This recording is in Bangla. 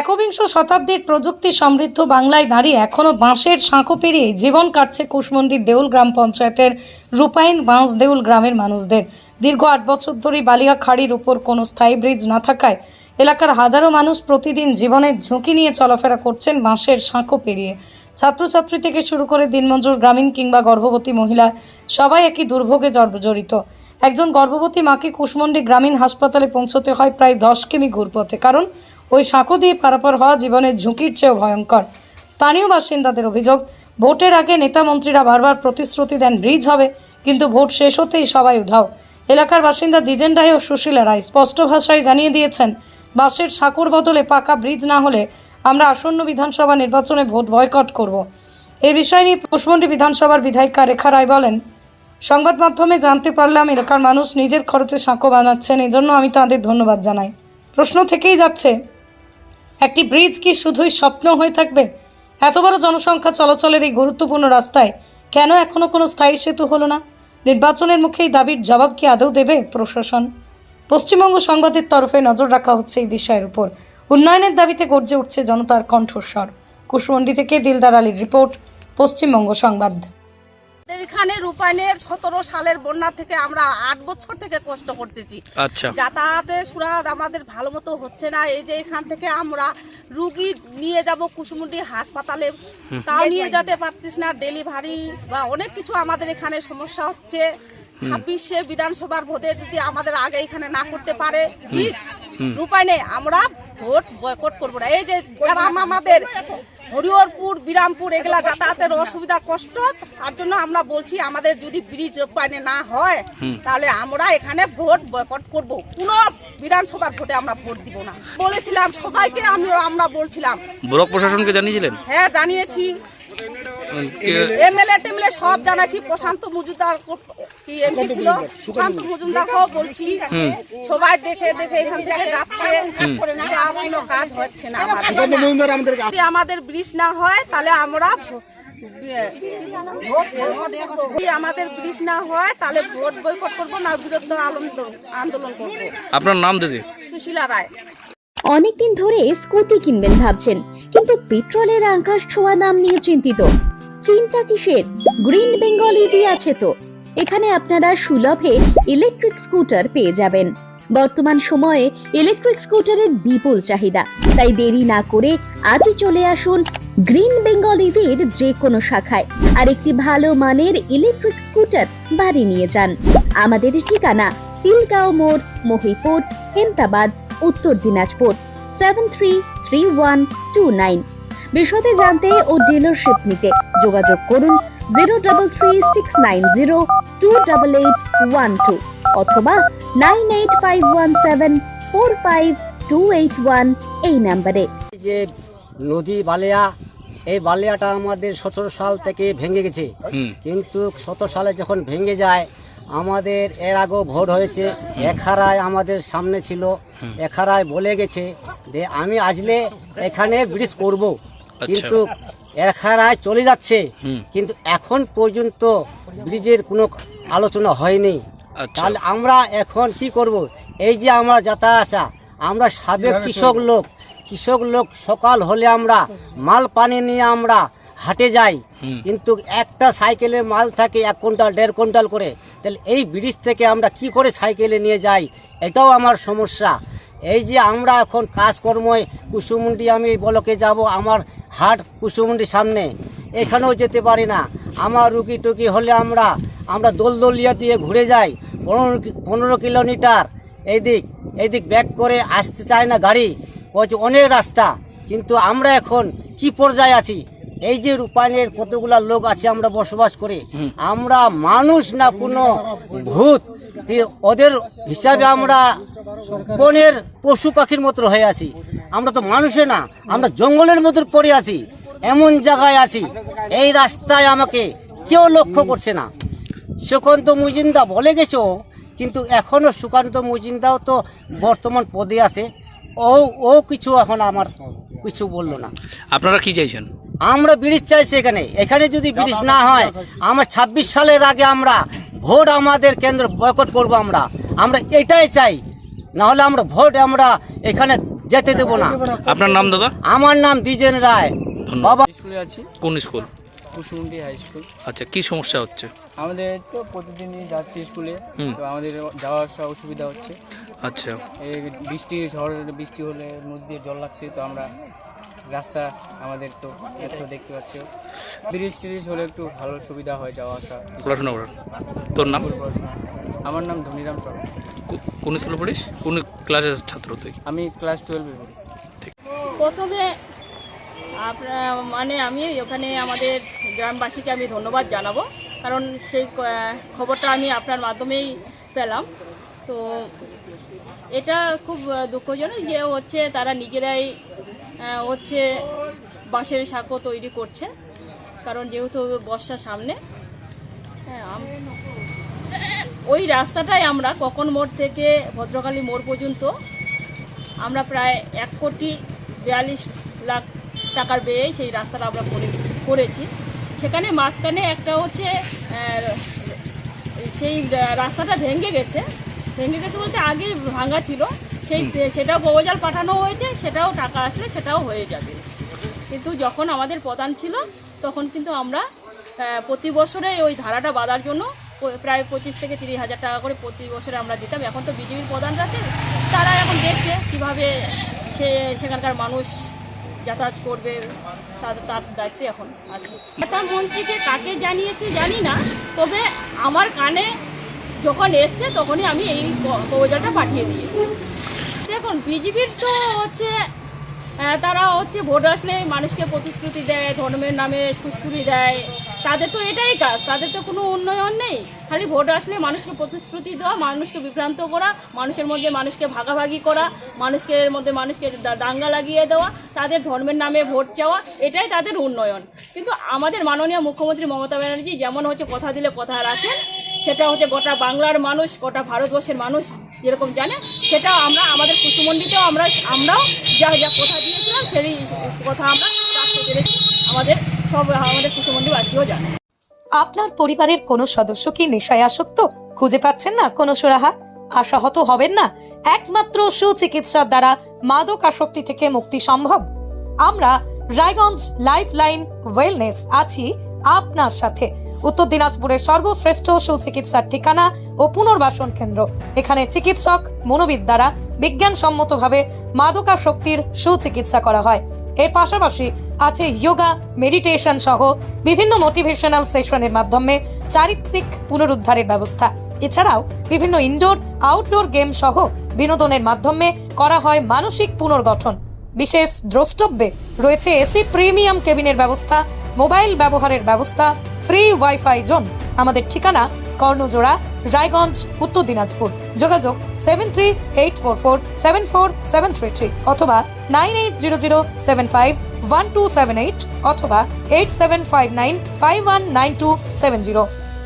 একবিংশ শতাব্দীর প্রযুক্তি সমৃদ্ধ বাংলায় দাঁড়িয়ে এখনও বাঁশের সাঁকো পেরিয়ে জীবন কাটছে কুশমন্ডির দেউল গ্রাম পঞ্চায়েতের রূপায়ণ বাঁশ দেউল গ্রামের মানুষদের। দীর্ঘ আট বছর ধরে বালিয়া খাড়ির উপর কোনো স্থায়ী ব্রিজ না থাকায় এলাকার হাজারো মানুষ প্রতিদিন জীবনের ঝুঁকি নিয়ে চলাফেরা করছেন বাঁশের সাঁকো পেরিয়ে। ছাত্রছাত্রী থেকে শুরু করে দিনমজুর গ্রামীণ কিংবা গর্ভবতী মহিলা সবাই একই দুর্ভোগে জর্জরিত একজন গর্ভবতী মাকে কুশমন্ডি গ্রামীণ হাসপাতালে পৌঁছতে হয় প্রায় দশ কিমি ঘুরপথে। কারণ ওই সাঁকো দিয়ে পারাপার হওয়া জীবনের ঝুঁকির চেয়েও ভয়ঙ্কর। স্থানীয় বাসিন্দাদের অভিযোগ, ভোটের আগে নেতা মন্ত্রীরা বারবার প্রতিশ্রুতি দেন ব্রিজ হবে, কিন্তু ভোট শেষ হতেই সবাই উধাও। এলাকার বাসিন্দা দ্বিজেন রায় ও সুশীলা রায় স্পষ্ট ভাষায় জানিয়ে দিয়েছেন বাসের সাঁকোর বদলে পাকা ব্রিজ না হলে আমরা আসন্ন বিধানসভা নির্বাচনে ভোট বয়কট করব। এ বিষয় নিয়ে কুশমন্ডি বিধানসভার বিধায়িকা রেখা রায় বলেন, সংবাদ মাধ্যমে জানতে পারলাম এলাকার মানুষ নিজের খরচে সাঁকো বানাচ্ছেন, এজন্য আমি তাদের ধন্যবাদ জানাই। প্রশ্ন থেকেই যাচ্ছে একটি ব্রিজ কি শুধুই স্বপ্ন হয়ে থাকবে? এত বড় জনসংখ্যা চলাচলের এই গুরুত্বপূর্ণ রাস্তায় কেন এখনও কোনো স্থায়ী সেতু হলো না? নির্বাচনের মুখে এই দাবির জবাব কি আদৌ দেবে প্রশাসন? পশ্চিমবঙ্গ সংবাদের তরফে নজর রাখা হচ্ছে এই বিষয়ের উপর। উন্নয়নের দাবিতে গর্জে উঠছে জনতার কণ্ঠস্বর। কুশমন্ডি থেকে দিলদার আলীর রিপোর্ট, পশ্চিমবঙ্গ সংবাদ। এখানে রূপায়ণের সতেরো সালের বন্যা থেকে আমরা আট বছর থেকে কষ্ট করতেছি। আচ্ছা। যাতায়াতের সুরাত আমাদের ভালো মতো হচ্ছে না। এই যে এখান থেকে আমরা রুগী নিয়ে যাব কুসুমুন্ডি হাসপাতালে। তাও নিয়ে যেতে পারতিস না। ডেলিভারি বা অনেক কিছু আমাদের এখানে সমস্যা হচ্ছে। ছাব্বিশে বিধানসভার ভোটে যদি আমাদের আগে এখানে না করতে পারে প্লিজ রূপায়ণে আমরা ভোট বয়কট করব না। এই যে গ্রাম আমাদের হরিহরপুর বিরামপুর এগুলা যাতায়াতের অসুবিধা কষ্ট। তার জন্য আমরা বলছি আমাদের যদি ব্রিজ রূপায়ণে না হয় তাহলে আমরা এখানে ভোট বয়কট করব। কোনো বিধানসভার ভোটে আমরা ভোট দিব না। বলেছিলাম সবাইকে আমি আমরা বলছিলাম। ব্লক প্রশাসনকে জানিয়েছিলেন? হ্যাঁ জানিয়েছি। এমএলএ টেমএলএ সব জানাচ্ছি। প্রশান্ত মজুমদার কো- এমপি ছিল? প্রশান্ত মজুমদারকেও বলছি সবাই দেখে দেখে এখান থেকে যাচ্ছে। কোনো কাজ হচ্ছে না আমাদের। যদি আমাদের ব্রিজ না হয় তাহলে আমরা যদি আমাদের ব্রিজ না হয় তাহলে ভোট বয়কট করব না বিরুদ্ধে আন্দোলন আন্দোলন করব। আপনার নাম দিদি? সুশীলা রায়। অনেকদিন ধরে স্কুটি কিনবেন ভাবছেন কিন্তু পেট্রোলের আকাশ ছোঁয়া দাম নিয়ে চিন্তিত। চিন্তা কিসের? গ্রিন বেঙ্গল ইভি আছে তো। এখানে আপনারা সুলভে ইলেকট্রিক স্কুটার পেয়ে যাবেন। বর্তমান সময়ে ইলেকট্রিক স্কুটারের বিপুল চাহিদা। তাই দেরি না করে আজই চলে আসুন গ্রিন বেঙ্গল ইভির যে কোনো শাখায়। আর একটি ভালো মানের ইলেকট্রিক স্কুটার বাড়ি নিয়ে যান। আমাদের ঠিকানা তিলগাঁও মোড়, Mahipur, Hemtabad, Uttar Dinajpur seven three three one two nine বিশদে জানতে ও ডিলারশিপ নিতে যোগাযোগ করুন zero double three six nine zero two double eight one two অথবা nine eight five one seven four five two eight one এই নাম্বারে। যে নদী বালিয়া এই বালিয়াটা আমাদের সতেরো সাল থেকে ভেঙে গেছে। কিন্তু সতেরো সালে যখন ভেঙে যায় আমাদের এর আগেও ভোট হয়েছে। এখারায় আমাদের সামনে ছিল। এখারায় বলে গেছে যে আমি আসলে এখানে ব্রিজ করব। কিন্তু এখারায় চলে যাচ্ছে। কিন্তু এখন পর্যন্ত ব্রিজের কোনো আলোচনা হয়নি। আচ্ছা। তাহলে আমরা এখন কি করব? এই যে আমরা যাতায়াত আসা আমরা সাবেক কৃষক লোক কৃষক লোক সকাল হলে আমরা মাল পানি নিয়ে আমরা হাটে যাই। কিন্তু একটা সাইকেলের মাল থাকে এক কুইন্টাল দেড় কুইন্টাল করে। তাহলে এই ব্রিজ থেকে আমরা কি করে সাইকেলে নিয়ে যাই? এটাও আমার সমস্যা। এই যে আমরা এখন কাজকর্ময় কুসুমুন্ডি আমি বলকে যাব আমার হাট কুসুমুন্ডির সামনে। এখানেও যেতে পারি না। আমার রুগী টুকি হলে আমরা আমরা দোলদলিয়া দিয়ে ঘুরে যাই পনেরো পনেরো কিলোমিটার এইদিক এইদিক ব্যাক করে আসতে চায় না গাড়ি বলছে অনেক রাস্তা। কিন্তু আমরা এখন কি পর্যায়ে আছি? এই যে রূপায়ণের কতগুলা লোক আছে আমরা বসবাস করি। আমরা মানুষ না কোনো ভূত। ওদের হিসাবে আমরা বনের পশু পাখির মতো হয়ে আছি। আমরা তো মানুষে না আমরা জঙ্গলের মতো পড়ে আছি এমন জায়গায় আছি এই রাস্তায় আমাকে কেউ লক্ষ্য করছে না। সুকান্ত মুজিন্দা বলে গেছো কিন্তু এখনও সুকান্ত মুজিন্দাও তো বর্তমান পদে আছে ও ও কিছু এখন আমার কিছু বলল না। আপনারা কি চাইছেন? আমরা ব্রিজ চাইছি এখানে এখানে যদি ব্রিজ না হয় আমার ছাব্বিশ সালের আগে আমরা ভোট আমাদের কেন্দ্র বয়কট করব আমরা। আমরা এটাই চাই না হলে আমরা ভোট আমরা এখানে যেতে দেবো না। আপনার নাম দাদা? আমার নাম দ্বিজেন রায়। ধন্যবাদ। বাবা স্কুলে আছি। কোন স্কুল? Kushmandi high school. আচ্ছা কি সমস্যা হচ্ছে? আমাদের তো প্রতিদিনই যাচ্ছি স্কুলে। তো আমাদের যাওয়া আসা অসুবিধা হচ্ছে। আচ্ছা। এই বৃষ্টি ঝড় বৃষ্টি হলে নদী দিয়ে জল লাগছে তো আমরা রাস্তা আমাদের তো এত দেখতে পাচ্ছি। ব্রিজ ট্রিজ হলে একটু ভালো সুবিধা হয় যাওয়া আসা। পড়াশোনা করার। তোর নাম? পড়াশোনা। আমার নাম ধনিরাম সরকার। কো- কোন স্কুলে পড়িস? কোন ক্লাসের ছাত্র তুই? আমি ক্লাস টুয়েলভে পড়ি। প্রথমে আপনার মানে আমি ওখানে আমাদের গ্রামবাসীকে আমি ধন্যবাদ জানাব কারণ সেই খবরটা আমি আপনার মাধ্যমেই পেলাম। তো এটা খুব দুঃখজনক যে হচ্ছে তারা নিজেরাই হচ্ছে বাঁশের সাঁকো তৈরি করছে কারণ যেহেতু বর্ষার সামনে হ্যাঁ ওই রাস্তাটাই আমরা কখন মোড় থেকে ভদ্রকালী মোড় পর্যন্ত আমরা প্রায় এক কোটি বিয়াল্লিশ লাখ টাকার ব্যয়ে সেই রাস্তাটা আমরা করে করেছি। সেখানে মাঝখানে একটা হচ্ছে সেই রাস্তাটা ভেঙে গেছে। ভেঙে গেছে বলতে আগে ভাঙা ছিল। সেই সেটাও প্রপোজাল পাঠানো হয়েছে সেটাও টাকা আসলে সেটাও হয়ে যাবে। কিন্তু যখন আমাদের প্রধান ছিল তখন কিন্তু আমরা প্রতি বছরে ওই ধারাটা বাঁধার জন্য প্রায় পঁচিশ থেকে তিরিশ হাজার টাকা করে প্রতি বছরে আমরা দিতাম। এখন তো বিজেপির প্রধানরা আছে, তারা এখন দেখছে কীভাবে সে সেখানকার মানুষ যাতায়াত করবে, তার তার দায়িত্বে এখন আছে। নেতা মন্ত্রীকে কাকে জানিয়েছি জানি না, তবে আমার কানে যখন এসছে তখনই আমি এই প্রপোজালটা পাঠিয়ে দিয়েছি। দেখুন, বিজেপির তো হচ্ছে তারা হচ্ছে ভোট আসলে মানুষকে প্রতিশ্রুতি দেয়, ধর্মের নামে সুশ্রুতি দেয় তাদের তো এটাই কাজ, তাদের তো কোনো উন্নয়ন নেই। খালি ভোট আসলে মানুষকে প্রতিশ্রুতি দেওয়া, মানুষকে বিভ্রান্ত করা, মানুষের মধ্যে মানুষকে ভাগাভাগি করা, মানুষকে মধ্যে মানুষকে দাঙ্গা লাগিয়ে দেওয়া, তাদের ধর্মের নামে ভোট চাওয়া, এটাই তাদের উন্নয়ন। কিন্তু আমাদের মাননীয় মুখ্যমন্ত্রী মমতা ব্যানার্জি যেমন হচ্ছে কথা দিলে কথা রাখেন, সেটা হচ্ছে গোটা বাংলার মানুষ, গোটা ভারতবর্ষের মানুষ যেরকম জানে সেটা আমরা, আমাদের কুসুমন্ডিতেও আমরা, আমরাও যা যা কথা দিয়েছিলাম সেই কথা আমরা আমাদের সব, আমাদের জানে। আপনার পরিবারের কোনো সদস্য কি নেশায় আসক্ত? খুঁজে পাচ্ছেন না কোনো সুরাহা? আশাহত হবেন না? একমাত্র সুচিকিৎসার দ্বারা মাদক আসক্তি থেকে মুক্তি সম্ভব। আমরা রায়গঞ্জ লাইফ লাইন ওয়েলনেস আছি আপনার সাথে। উত্তর দিনাজপুরের সর্বশ্রেষ্ঠ সুচিকিৎসার ঠিকানা ও পুনর্বাসন কেন্দ্র। এখানে চিকিৎসক, মনোবিদ দ্বারা বিজ্ঞানসম্মতভাবে মাদকাসক্তির সুচিকিৎসা করা হয়। এর পাশাপাশি আছে যোগা মেডিটেশন সহ বিভিন্ন মোটিভেশনাল সেশনের মাধ্যমে চারিত্রিক পুনরুদ্ধারের ব্যবস্থা। এছাড়াও বিভিন্ন ইনডোর আউটডোর গেম সহ বিনোদনের মাধ্যমে করা হয় মানসিক পুনর্গঠন। বিশেষ দ্রষ্টব্যে রয়েছে এসি প্রিমিয়াম কেবিনের ব্যবস্থা, মোবাইল ব্যবহারের ব্যবস্থা ফ্রি ওয়াইফাই জোন আমাদের ঠিকানা কর্ণজোড়া, রায়গঞ্জ, উত্তর দিনাজপুর। যোগাযোগ seven three eight four four seven four seven three three অথবা nine eight zero zero seven five one two seven eight অথবা eight seven five nine five one nine two seven zero